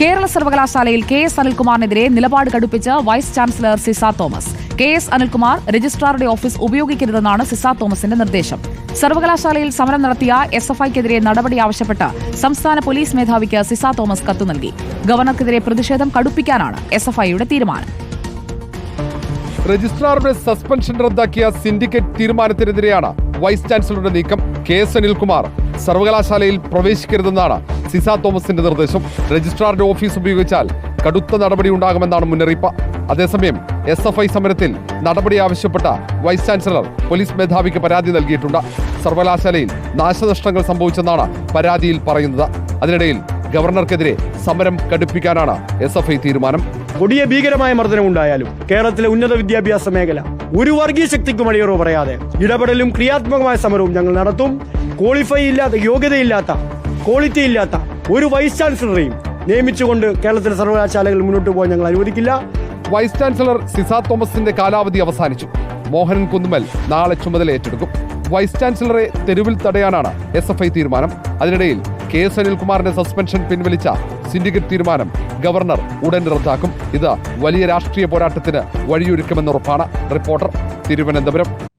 കേരള സർവകലാശാലയിൽ K S അനിൽകുമാറിനെതിരെ നിലപാട് കടുപ്പിച്ച് vice chancellor Ciza Thomas. K S Anilkumar രജിസ്ട്രാറുടെ office ഉപയോഗിക്കരുതെന്നാണ് സിസ തോമസിന്റെ നിർദ്ദേശം. സർവകലാശാലയിൽ സമരം നടത്തിയ എസ് എഫ് ഐക്കെതിരെ നടപടി ആവശ്യപ്പെട്ട് സംസ്ഥാന പോലീസ് മേധാവിക്ക് സിസ തോമസ് കത്തു നൽകി. ഗവർണർക്കെതിരെ പ്രതിഷേധം കടുപ്പിക്കാനാണ് എസ് എഫ് ഐയുടെ തീരുമാനം. രജിസ്ട്രാറുടെ സസ്പെൻഷൻ റദ്ദാക്കിയ സിൻഡിക്കേറ്റ് തീരുമാനത്തിനെതിരെയാണ് വൈസ് ചാൻസലറുടെ നീക്കം കെ എസ് അനിൽകുമാർ. സർവകലാശാലയിൽ പ്രവേശിക്കരുതെന്നാണ് സിസ തോമസിന്റെ നിർദ്ദേശം. രജിസ്ട്രാറുടെ ഓഫീസ് ഉപയോഗിച്ചാൽ കടുത്ത നടപടി ഉണ്ടാകുമെന്നാണ് മുന്നറിയിപ്പ്. അതേസമയം എസ് എഫ് ഐ സമരത്തിൽ നടപടി ആവശ്യപ്പെട്ട വൈസ് ചാൻസലർ പോലീസ് മേധാവിക്ക് പരാതി നൽകിയിട്ടുണ്ട്. സർവകലാശാലയിൽ നാശനഷ്ടങ്ങൾ സംഭവിച്ചെന്നാണ് പരാതിയിൽ പറയുന്നത്. അതിനിടയിൽ ഗവർണർക്കെതിരെ സമരം കടുപ്പിക്കാനാണ് എസ് എഫ് ഐ തീരുമാനം. കൊടിയ ഭീകരമായ മർദ്ദനം ഉണ്ടായാലും കേരളത്തിലെ ഉന്നത വിദ്യാഭ്യാസ മേഖല ഒരു വർഗീയ ശക്തിക്കും അടിയറോ പറയാതെ ഇടപെടലും ക്രിയാത്മകമായ സമരവും ഞങ്ങൾ നടത്തും. ക്വാളിഫൈ ഇല്ലാത്ത യോഗ്യതയില്ലാത്ത ക്വാളിറ്റി ഇല്ലാത്ത ഒരു വൈസ് ചാൻസലറെയും നിയമിച്ചുകൊണ്ട് കേരളത്തിലെ സർവകലാശാലകൾ മുന്നോട്ട് പോകാൻ ഞങ്ങൾ അനുവദിക്കില്ല. വൈസ് ചാൻസലർ സിസാ തോമസിന്റെ കാലാവധി അവസാനിച്ചു. മോഹനൻ കുന്നുമൽ നാളെ ചുമതല ഏറ്റെടുക്കും. വൈസ് ചാൻസലറെ തെരുവിൽ തടയാനാണ് എസ് എഫ് ഐ തീരുമാനം. അതിനിടയിൽ കെ എസ് അനിൽകുമാറിന്റെ സസ്പെൻഷൻ പിൻവലിച്ച സിൻഡിക്കേറ്റ് തീരുമാനം ഗവർണർ ഉടൻ റദ്ദാക്കും. ഇത് വലിയ രാഷ്ട്രീയ പോരാട്ടത്തിന് വഴിയൊരുക്കുമെന്നുറപ്പാണ്. റിപ്പോർട്ടർ തിരുവനന്തപുരം.